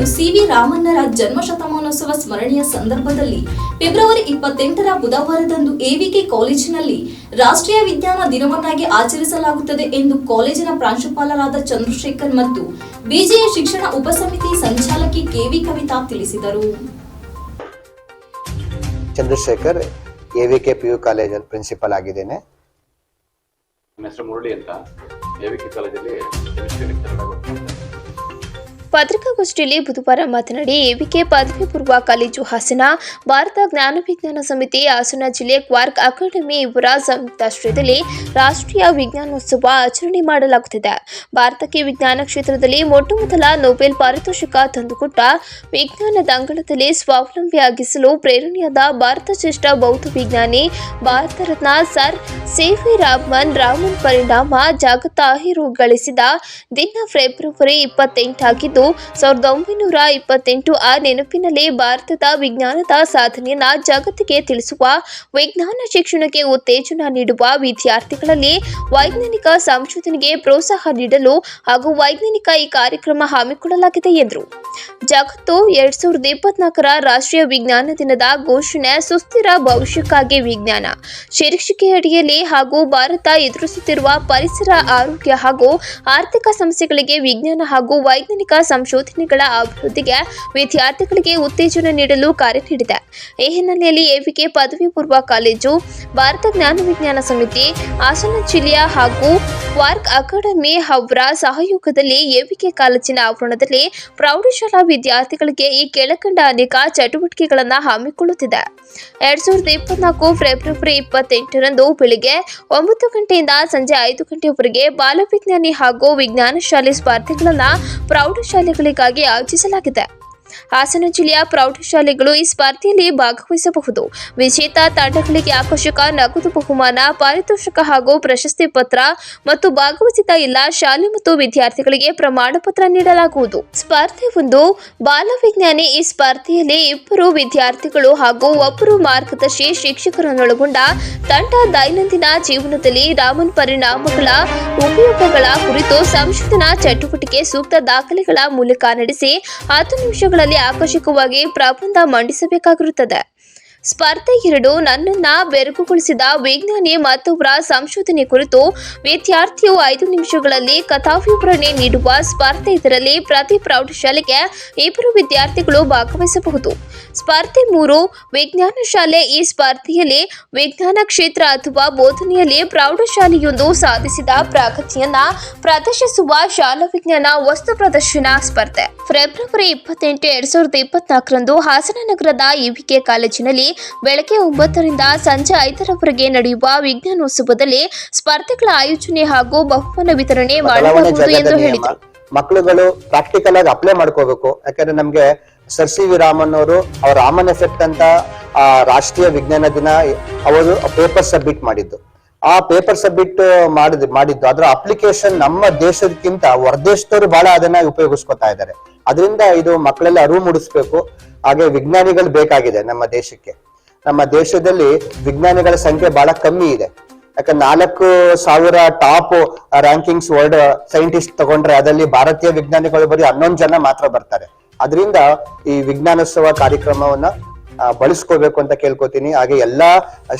ಶ್ರೀಗಳು ಸಿವಿ ರಾಮಣ್ಣರ ಜನ್ಮ ಶತಮಾನೋತ್ಸವ ಸ್ಮರಣೆಯ ಸಂದರ್ಭದಲ್ಲಿ ಫೆಬ್ರವರಿ ಇಪ್ಪತ್ತೆಂಟರ ಬುಧವಾರದಂದು ಎವಿಕೆ ಕಾಲೇಜಿನಲ್ಲಿ ರಾಷ್ಟ್ರೀಯ ವಿಜ್ಞಾನ ದಿನವನ್ನಾಗಿ ಆಚರಿಸಲಾಗುತ್ತದೆ ಎಂದು ಕಾಲೇಜಿನ ಪ್ರಾಂಶುಪಾಲರಾದ ಚಂದ್ರಶೇಖರ್ ಮತ್ತು ಬಿಜೆಎ ಶಿಕ್ಷಣ ಉಪಸಮಿತಿ ಸಂಚಾಲಕಿ ಕೆವಿ ಕವಿತಾ ತಿಳಿಸಿದರು. Chandrashekhar A V K V K P U ಕಾಲೇಜಲ್ಲಿ ಪ್ರಿನ್ಸಿಪಲ್ ಆಗಿದ್ದೇನೆ ಮುರಳಿ ಅಂತ. ಎವಿಕೆ ಕಾಲೇಜಲ್ಲಿ ಪತ್ರಿಕಾಗೋಷ್ಠಿಯಲ್ಲಿ ಬುಧವಾರ ಮಾತನಾಡಿ ಎವಿಕೆ ಪದವಿ ಪೂರ್ವ ಕಾಲೇಜು ಹಾಸನ, ಭಾರತ ಜ್ಞಾನ ವಿಜ್ಞಾನ ಸಮಿತಿ, ಹಾಸನ ಜಿಲ್ಲೆ ಕ್ವಾರ್ಕ್ ಅಕಾಡೆಮಿ ಇವರ ಸಂಯುಕ್ತಾಶ್ರಯದಲ್ಲಿ ರಾಷ್ಟ್ರೀಯ ವಿಜ್ಞಾನೋತ್ಸವ ಆಚರಣೆ ಮಾಡಲಾಗುತ್ತಿದೆ. ಭಾರತಕ್ಕೆ ವಿಜ್ಞಾನ ಕ್ಷೇತ್ರದಲ್ಲಿ ಮೊಟ್ಟಮೊದಲ ನೊಬೆಲ್ ಪಾರಿತೋಷಿಕ ತಂದುಕೊಟ್ಟ ವಿಜ್ಞಾನದ ಅಂಗಳದಲ್ಲಿ ಸ್ವಾವಲಂಬಿಯಾಗಿಸಲು ಪ್ರೇರಣೆಯಾದ ಭಾರತ ಶ್ರೇಷ್ಠ ಬೌದ್ಧ ವಿಜ್ಞಾನಿ, Bharat Ratna sir C V Raman Raman ಪರಿಣಾಮ ಜಾಗತಾಹಿರು ಗಳಿಸಿದ ದಿನ ಫೆಬ್ರವರಿ ಇಪ್ಪತ್ತೆಂಟಾಗಿದ್ದು ಸಾವಿರದ ಒಂಬೈನೂರ ಇಪ್ಪತ್ತೆಂಟು ಆ ನೆನಪಿನಲ್ಲಿ ಭಾರತದ ವಿಜ್ಞಾನದ ಸಾಧನೆಯನ್ನ ಜಗತ್ತಿಗೆ ತಿಳಿಸುವ, ವಿಜ್ಞಾನ ಶಿಕ್ಷಣಕ್ಕೆ ಉತ್ತೇಜನ ನೀಡುವ ವಿದ್ಯಾರ್ಥಿಗಳಲ್ಲಿ ವೈಜ್ಞಾನಿಕ ಸಂಶೋಧನೆಗೆ ಪ್ರೋತ್ಸಾಹ ನೀಡಲು ಹಾಗೂ ವೈಜ್ಞಾನಿಕ ಈ ಕಾರ್ಯಕ್ರಮ ಹಮ್ಮಿಕೊಳ್ಳಲಾಗಿದೆ ಎಂದರು. ಜಗತ್ತು ಎರಡ್ ಸಾವಿರದ ಇಪ್ಪತ್ನಾಲ್ಕರ ರಾಷ್ಟ್ರೀಯ ವಿಜ್ಞಾನ ದಿನದ ಘೋಷಣೆ, ಸುಸ್ಥಿರ ಭವಿಷ್ಯಕ್ಕಾಗಿ ವಿಜ್ಞಾನ ಶೀರ್ಷಿಕೆಯಡಿಯಲ್ಲಿ ಹಾಗೂ ಭಾರತ ಎದುರಿಸುತ್ತಿರುವ ಪರಿಸರ, ಆರೋಗ್ಯ ಹಾಗೂ ಆರ್ಥಿಕ ಸಮಸ್ಯೆಗಳಿಗೆ ವಿಜ್ಞಾನ ಹಾಗೂ ವೈಜ್ಞಾನಿಕ ಸಂಶೋಧನೆಗಳ ಅಭಿವೃದ್ಧಿಗೆ ವಿದ್ಯಾರ್ಥಿಗಳಿಗೆ ಉತ್ತೇಜನ ನೀಡಲು ಕಾರ್ಯ ನೀಡಿದೆ. ಈ ಹಿನ್ನೆಲೆಯಲ್ಲಿ ಎವಿಕೆ ಪದವಿ ಪೂರ್ವ ಕಾಲೇಜು, ಭಾರತ ಜ್ಞಾನ ವಿಜ್ಞಾನ ಸಮಿತಿ, ಹಾಸನ ಜಿಲ್ಲೆಯ ಹಾಗೂ ವಾರ್ಕ್ ಅಕಾಡೆಮಿ ಅವರ ಸಹಯೋಗದಲ್ಲಿ ಎವಿಕೆ ಕಾಲೇಜಿನ ಆವರಣದಲ್ಲಿ ಪ್ರೌಢಶಾಲಾ ವಿದ್ಯಾರ್ಥಿಗಳಿಗೆ ಈ ಕೆಳಕಂಡ ಅನೇಕ ಚಟುವಟಿಕೆಗಳನ್ನು ಹಮ್ಮಿಕೊಳ್ಳುತ್ತಿದೆ. ಎರಡ್ ಸಾವಿರದ ಇಪ್ಪತ್ನಾಲ್ಕು ಫೆಬ್ರವರಿ ಇಪ್ಪತ್ತೆಂಟರಂದು ಬೆಳಿಗ್ಗೆ ಒಂಬತ್ತು ಗಂಟೆಯಿಂದ ಸಂಜೆ ಐದು ಗಂಟೆಯವರೆಗೆ ಬಾಲವಿಜ್ಞಾನಿ ಹಾಗೂ ವಿಜ್ಞಾನ ಶಾಲೆ ಸ್ಪರ್ಧೆಗಳನ್ನು ಪ್ರೌಢಶಾಲೆಗಳಿಗಾಗಿ ಆಯೋಜಿಸಲಾಗಿದೆ. ಹಾಸನ ಜಿಲ್ಲೆಯ ಪ್ರೌಢಶಾಲೆಗಳು ಈ ಸ್ಪರ್ಧೆಯಲ್ಲಿ ಭಾಗವಹಿಸಬಹುದು. ವಿಜೇತ ತಂಡಗಳಿಗೆ ಆಕರ್ಷಕ ನಗದು ಬಹುಮಾನ, ಪಾರಿತೋಷಕ ಹಾಗೂ ಪ್ರಶಸ್ತಿ ಪತ್ರ ಮತ್ತು ಭಾಗವಹಿಸಿದ ಎಲ್ಲಾ ಶಾಲೆ ಮತ್ತು ವಿದ್ಯಾರ್ಥಿಗಳಿಗೆ ಪ್ರಮಾಣ ಪತ್ರ ನೀಡಲಾಗುವುದು. ಸ್ಪರ್ಧೆ ಒಂದು, ಬಾಲವಿಜ್ಞಾನಿ ಈ ಸ್ಪರ್ಧೆಯಲ್ಲಿ ಇಬ್ಬರು ವಿದ್ಯಾರ್ಥಿಗಳು ಹಾಗೂ ಒಬ್ಬರು ಮಾರ್ಗದರ್ಶಿ ಶಿಕ್ಷಕರನ್ನೊಳಗೊಂಡ ತಂಡ ದೈನಂದಿನ ಜೀವನದಲ್ಲಿ ರಾಮನ್ ಪರಿಣಾಮಗಳ ಉಪಯೋಗಗಳ ಕುರಿತು ಸಂಶೋಧನಾ ಚಟುವಟಿಕೆ ಸೂಕ್ತ ದಾಖಲೆಗಳ ಮೂಲಕ ನಡೆಸಿ ಹತ್ತು ನಿಮಿಷಗಳಲ್ಲಿ ಆಕರ್ಷಕವಾಗಿ ಪ್ರಬಂಧ ಮಂಡಿಸಬೇಕಾಗಿರುತ್ತದೆ. ಸ್ಪರ್ಧೆ ಎರಡು ನನ್ನನ್ನ ಬೆರಗುಗೊಳಿಸಿದ ವಿಜ್ಞಾನಿ ಮತ್ತೊಬ್ಬರ ಸಂಶೋಧನೆ ಕುರಿತು ವಿದ್ಯಾರ್ಥಿಯು ಐದು ನಿಮಿಷಗಳಲ್ಲಿ ಕಥಾವಿವರಣೆ ನೀಡುವ ಸ್ಪರ್ಧೆ ಇದರಲ್ಲಿ ಪ್ರತಿ ಪ್ರೌಢಶಾಲೆಗೆ ಇಬ್ಬರು ವಿದ್ಯಾರ್ಥಿಗಳು ಭಾಗವಹಿಸಬಹುದು. ಸ್ಪರ್ಧೆ ಮೂರು, ವಿಜ್ಞಾನ ಶಾಲೆ ಈ ಸ್ಪರ್ಧೆಯಲ್ಲಿ ವಿಜ್ಞಾನ ಕ್ಷೇತ್ರ ಅಥವಾ ಬೋಧನೆಯಲ್ಲಿ ಪ್ರೌಢಶಾಲೆಯೊಂದು ಸಾಧಿಸಿದ ಪ್ರಗತಿಯನ್ನ ಪ್ರದರ್ಶಿಸುವ ಶಾಲಾ ವಿಜ್ಞಾನ ವಸ್ತು ಪ್ರದರ್ಶನ ಸ್ಪರ್ಧೆ. ಫೆಬ್ರವರಿ ಇಪ್ಪತ್ತೆಂಟು, ಎರಡ್ ಸಾವಿರದ ಇಪ್ಪತ್ನಾಲ್ಕರಂದು ಹಾಸನ ನಗರದ ಇವಿಕೆ ಕಾಲೇಜಿನಲ್ಲಿ ಬೆಳಗ್ಗೆ ಒಂಬತ್ತರಿಂದ ಸಂಜೆ ಐದರವರೆಗೆ ನಡೆಯುವ ವಿಜ್ಞಾನೋತ್ಸವದಲ್ಲಿ ಸ್ಪರ್ಧೆಗಳ ಆಯೋಜನೆ ಹಾಗೂ ಬಹುಮಾನ ವಿತರಣೆ ಮಾಡಲಾಗುವುದು ಎಂದು ಹೇಳಿದರು. ಮಕ್ಕಳುಗಳು ಪ್ರಾಕ್ಟಿಕಲ್ ಆಗಿ ಅಪ್ಲೈ ಮಾಡ್ಕೋಬೇಕು. ಯಾಕಂದ್ರೆ ನಮ್ಗೆ ಸರ್ ಸಿ ವಿ ರಾಮನ್ ಅವರು ಅವರ ರಾಮನ್ ಎಫೆಕ್ಟ್ ಅಂತ ಆ ರಾಷ್ಟ್ರೀಯ ವಿಜ್ಞಾನ ದಿನ ಅವರು ಪೇಪರ್ ಸಬ್ಮಿಟ್ ಮಾಡಿದ್ದು. ಆ ಪೇಪರ್ ಸಬ್ಮಿಟ್ ಮಾಡಿದ್, ಮಾಡಿದ್ದು. ಅದರ ಅಪ್ಲಿಕೇಶನ್ ನಮ್ಮ ದೇಶದಕ್ಕಿಂತ ಹೊರದೇಶದವರು ಬಹಳ ಅದನ್ನ ಉಪಯೋಗಿಸ್ಕೊತಾ ಇದ್ದಾರೆ. ಅದರಿಂದ ಇದು ಮಕ್ಕಳೆಲ್ಲ ಅರಿವು ಮೂಡಿಸ್ಬೇಕು ಹಾಗೆ ವಿಜ್ಞಾನಿಗಳು ಬೇಕಾಗಿದೆ ನಮ್ಮ ದೇಶಕ್ಕೆ. ನಮ್ಮ ದೇಶದಲ್ಲಿ ವಿಜ್ಞಾನಿಗಳ ಸಂಖ್ಯೆ ಬಹಳ ಕಮ್ಮಿ ಇದೆ. ಯಾಕಂದ್ರೆ ನಾಲ್ಕು ಸಾವಿರ ಟಾಪ್ ರ್ಯಾಂಕಿಂಗ್ಸ್ ವರ್ಲ್ಡ್ ಸೈಂಟಿಸ್ಟ್ ತಗೊಂಡ್ರೆ ಅದರಲ್ಲಿ ಭಾರತೀಯ ವಿಜ್ಞಾನಿಗಳು ಬರೀ ಹನ್ನೊಂದು ಜನ ಮಾತ್ರ ಬರ್ತಾರೆ. ಅದರಿಂದ ಈ ವಿಜ್ಞಾನೋತ್ಸವ ಕಾರ್ಯಕ್ರಮವನ್ನ ಆ, ಬಳಸ್ಕೋಬೇಕು ಅಂತ ಕೇಳ್ಕೊತೀನಿ. ಹಾಗೆ ಎಲ್ಲಾ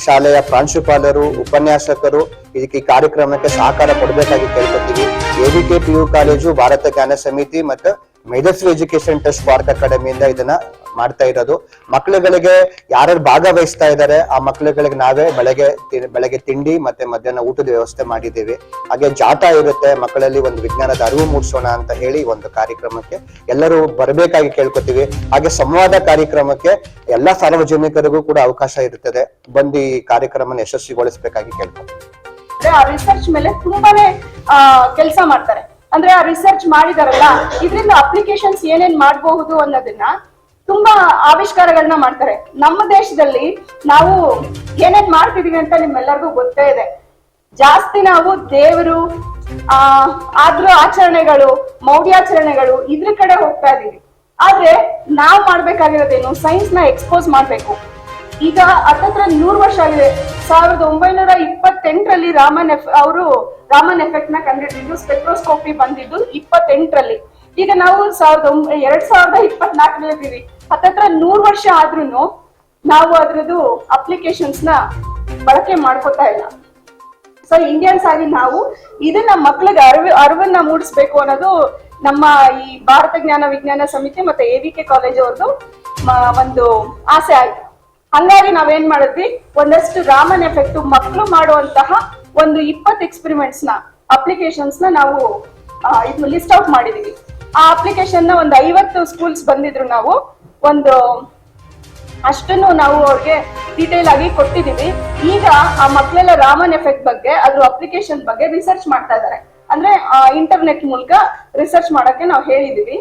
ಶಾಲೆಯ ಪ್ರಾಂಶುಪಾಲರು ಉಪನ್ಯಾಸಕರು ಇದಕ್ಕೆ ಈ ಕಾರ್ಯಕ್ರಮಕ್ಕೆ ಸಹಕಾರ ಕೊಡಬೇಕಾಗಿ ಕೇಳ್ಕೊತೀವಿ. A V K P U college Bharat Gyan Samiti ಮತ್ತು ಮೇಧಸ್ವಿ ಎಜುಕೇಶನ್ ಟ್ರಸ್ಟ್ ಅಕಾಡೆಮಿ ಅಕಾಡೆಮಿಯಿಂದ ಇದನ್ನ ಮಾಡ್ತಾ ಇರೋದು. ಮಕ್ಕಳುಗಳಿಗೆ ಯಾರ್ಯಾರು ಭಾಗವಹಿಸ್ತಾ ಇದ್ದಾರೆ ಆ ಮಕ್ಕಳುಗಳಿಗೆ ನಾವೇ ಬೆಳಗ್ಗೆ ಬೆಳಗ್ಗೆ ತಿಂಡಿ ಮತ್ತೆ ಮಧ್ಯಾಹ್ನ ಊಟದ ವ್ಯವಸ್ಥೆ ಮಾಡಿದ್ದೀವಿ. ಹಾಗೆ ಜಾಥಾ ಇರುತ್ತೆ, ಮಕ್ಕಳಲ್ಲಿ ಒಂದು ವಿಜ್ಞಾನದ ಅರಿವು ಮೂಡಿಸೋಣ ಅಂತ ಹೇಳಿ ಒಂದು ಕಾರ್ಯಕ್ರಮಕ್ಕೆ ಎಲ್ಲರೂ ಬರಬೇಕಾಗಿ ಕೇಳ್ಕೊತೀವಿ. ಹಾಗೆ ಸಂವಾದ ಕಾರ್ಯಕ್ರಮಕ್ಕೆ ಎಲ್ಲಾ ಸಾರ್ವಜನಿಕರಿಗೂ ಕೂಡ ಅವಕಾಶ ಇರುತ್ತದೆ ಬಂದು ಈ ಕಾರ್ಯಕ್ರಮನ ಯಶಸ್ವಿಗೊಳಿಸಬೇಕಾಗಿ ಕೇಳ್ಕೊತೀವಿ. ರಿಸರ್ಚ್ ಮೇಲೆ ತುಂಬಾನೇ ಕೆಲಸ ಮಾಡ್ತಾರೆ. ಅಂದ್ರೆ ಆ ರಿಸರ್ಚ್ ಮಾಡಿದಾರಲ್ಲ, ಇದರಿಂದ ಅಪ್ಲಿಕೇಶನ್ಸ್ ಏನೇನ್ ಮಾಡಬಹುದು ಅನ್ನೋದನ್ನ ತುಂಬಾ ಆವಿಷ್ಕಾರಗಳನ್ನ ಮಾಡ್ತಾರೆ. ನಮ್ಮ ದೇಶದಲ್ಲಿ ನಾವು ಏನೇನ್ ಮಾಡ್ತಿದೀವಿ ಅಂತ ನಿಮ್ಮೆಲ್ಲರಿಗೂ ಗೊತ್ತೇ ಇದೆ. ಜಾಸ್ತಿ ನಾವು ದೇವರು, ಆ, ಆದ್ರ ಆಚರಣೆಗಳು, ಮೌಢ್ಯಾಚರಣೆಗಳು ಇದ್ರ ಕಡೆ ಹೋಗ್ತಾ ಇದೀವಿ. ಆದ್ರೆ ನಾವ್ ಮಾಡ್ಬೇಕಾಗಿರೋದೇನು? ಸೈನ್ಸ್ನ ಎಕ್ಸ್ಪೋಸ್ ಮಾಡ್ಬೇಕು. ಈಗ ಹತ್ತತ್ರ ನೂರು ವರ್ಷ ಆಗಿದೆ. ಸಾವಿರದ ಒಂಬೈನೂರ ಇಪ್ಪತ್ತೆಂಟರಲ್ಲಿ ರಾಮನ್ ಎಫ್, ಅವರು ರಾಮನ್ ಎಫೆಕ್ಟ್ನ ಕಂಡುಹಿಡಿದಿದ್ದು ಸ್ಪೆಕ್ಟ್ರೋಸ್ಕೋಪಿ ಬಂದಿದ್ದು ಇಪ್ಪತ್ತೆಂಟರಲ್ಲಿ. ಈಗ ನಾವು ಸಾವಿರದ ಎರಡ್ ಸಾವಿರದ ಇಪ್ಪತ್ನಾಲ್ಕರಲ್ಲಿ ಹತ್ತತ್ರ ನೂರ್ ವರ್ಷ ಆದ್ರೂ ನಾವು ಅದ್ರದ್ದು ಅಪ್ಲಿಕೇಶನ್ಸ್ನ ಬಳಕೆ ಮಾಡ್ಕೋತಾ ಇಲ್ಲ. ಸೊ ಇಂಡಿಯನ್ಸ್ ಆಗಿ ನಾವು ಇದನ್ನ ಮಕ್ಳಿಗೆ ಅರಿವು, ಅರಿವನ್ನ ಮೂಡಿಸ್ಬೇಕು ಅನ್ನೋದು ನಮ್ಮ ಈ ಭಾರತ ಜ್ಞಾನ ವಿಜ್ಞಾನ ಸಮಿತಿ ಮತ್ತೆ ಎ ವಿ ಕೆ ಕಾಲೇಜ್ ಅವ್ರದ್ದು ಒಂದು ಆಸೆ ಆಯ್ತು. ಹಂಗಾಗಿ ನಾವೇನ್ ಮಾಡಿದ್ವಿ? ಒಂದಷ್ಟು ರಾಮನ್ ಎಫೆಕ್ಟ್ ಮಕ್ಕಳು ಮಾಡುವಂತಹ ಒಂದು ಇಪ್ಪತ್ತು ಎಕ್ಸ್ಪೆರಿಮೆಂಟ್ಸ್ನ ಅಪ್ಲಿಕೇಶನ್ಸ್ನ ನಾವು ಇದು ಲಿಸ್ಟ್ ಔಟ್ ಮಾಡಿದೀವಿ. ಆ ಅಪ್ಲಿಕೇಶನ್ನ ಒಂದು ಐವತ್ತು ಸ್ಕೂಲ್ಸ್ ಬಂದಿದ್ರು ನಾವು. ಒಂದು, ಅಷ್ಟನ್ನು ನಾವು ಅವ್ರಿಗೆ ಡೀಟೇಲ್ ಆಗಿ ಕೊಟ್ಟಿದೀವಿ. ಈಗ ಆ ಮಕ್ಕಳೆಲ್ಲ ರಾಮನ್ ಎಫೆಕ್ಟ್ ಬಗ್ಗೆ, ಅದ್ರ ಅಪ್ಲಿಕೇಶನ್ ಬಗ್ಗೆ ರಿಸರ್ಚ್ ಮಾಡ್ತಾ ಇದ್ದಾರೆ ಅಂದ್ರೆ ಇಂಟರ್ನೆಟ್ ಮೂಲಕ ರಿಸರ್ಚ್ ಮಾಡಕ್ಕೆ ನಾವು ಹೇಳಿದೀವಿ.